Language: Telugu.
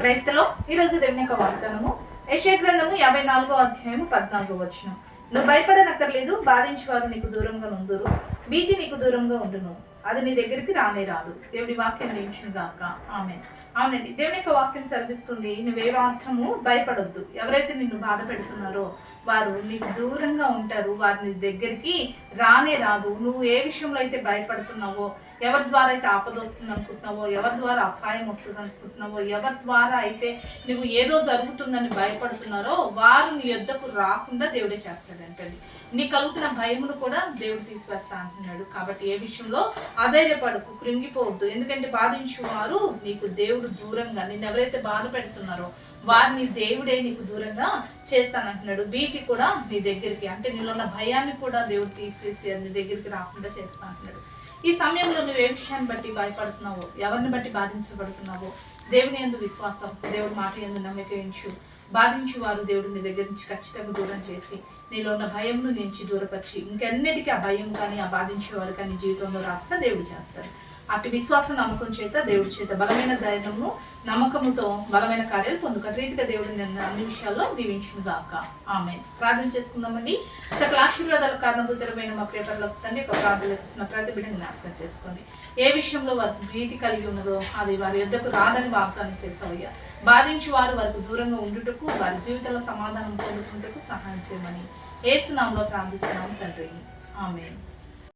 క్రైస్తలో ఈరోజు దేవుని యొక్క వాగ్దానము. యశయ గ్రంథము యాభై నాలుగో అధ్యాయము పద్నాలుగో వచ్చిన నువ్వు భయపడనక్కర్లేదు బాధించేవారు నీకు దూరంగా ఉందురు భీతి నీకు దూరంగా ఉండును. అది నీ దగ్గరికి రానే రాదు. దేవుడి వాక్యం నిలిచిన గాక ఆమె అవునండి దేవుని యొక్క వాక్యం సెలవిస్తుంది నువ్వే మాత్రము భయపడొద్దు. ఎవరైతే నిన్ను బాధ పెడుతున్నారో వారు నీకు దూరంగా ఉంటారు. వారిని దగ్గరికి రానే రాదు. నువ్వు ఏ విషయంలో అయితే భయపడుతున్నావో ఎవరి ద్వారా అయితే ఆపద వస్తుంది అనుకుంటున్నావో ఎవరి ద్వారా అపాయం వస్తుంది అనుకుంటున్నావో ఎవరి ద్వారా అయితే నువ్వు ఏదో జరుగుతుందని భయపడుతున్నారో వారు నీ యొద్దకు రాకుండా దేవుడే చేస్తాడంటండి. నీ కలుగుతున్న భయమును కూడా దేవుడు తీసివేస్తా అంటున్నాడు. కాబట్టి ఏ విషయంలో అధైర్యపడకు కృంగిపోవద్దు. ఎందుకంటే బాధించు వారు నీకు దేవుడు దూరంగా నిన్ను ఎవరైతే బాధ పెడుతున్నారో వారిని దేవుడే నీకు దూరంగా చేస్తానంటున్నాడు. భీతి కూడా నీ దగ్గరికి అంటే నీలో ఉన్న భయాన్ని కూడా దేవుడు తీసివేసి నీ దగ్గరికి రాకుండా చేస్తా అంటున్నాడు ఈ సమయంలో నువ్వు ఏ విషయాన్ని బట్టి భయపడుతున్నావో ఎవరిని బట్టి బాధించబడుతున్నావో దేవుని ఎందు విశ్వాసం దేవుడి మాట ఎందు నమ్మకించు బాధించు వారు దేవుడు నీ దగ్గర నుంచి ఖచ్చితంగా దూరం చేసి నీలో ఉన్న భయంను నుంచి దూరపరిచి ఇంకెన్నిటికీ ఆ భయం కానీ ఆ బాధించే వారు కానీ జీవితంలో రాకుండా దేవుడు చేస్తాడు అటు విశ్వాస నమ్మకం చేత దేవుడి చేత బలమైన ధైర్యము నమ్మకముతో బలమైన కార్యాలు పొందుక రీతిగా దేవుడు నిన్న అన్ని విషయాల్లో దీవించును గాక ఆమె ప్రార్థన చేసుకుందామండి. సకల ఆశీర్వాదాల కారణభూతరమైన మా ప్రేపర్లకు తండ్రి ఒక ప్రార్థన ఇస్తున్న ప్రతి బిడ్డను జ్ఞాపకం చేసుకోండి. ఏ విషయంలో వారి ప్రీతి కలిగి ఉన్నదో అది వారి యొద్దకు రాదని వాగ్దానం చేసావయ్యా బాధించి వారు వారికి దూరంగా ఉండుటకు వారి జీవితంలో సమాధానం పొందుకుంటకు సహాయం చేయమని ఏసునామంలో ప్రార్థిస్తున్నాము తండ్రి. ఆమె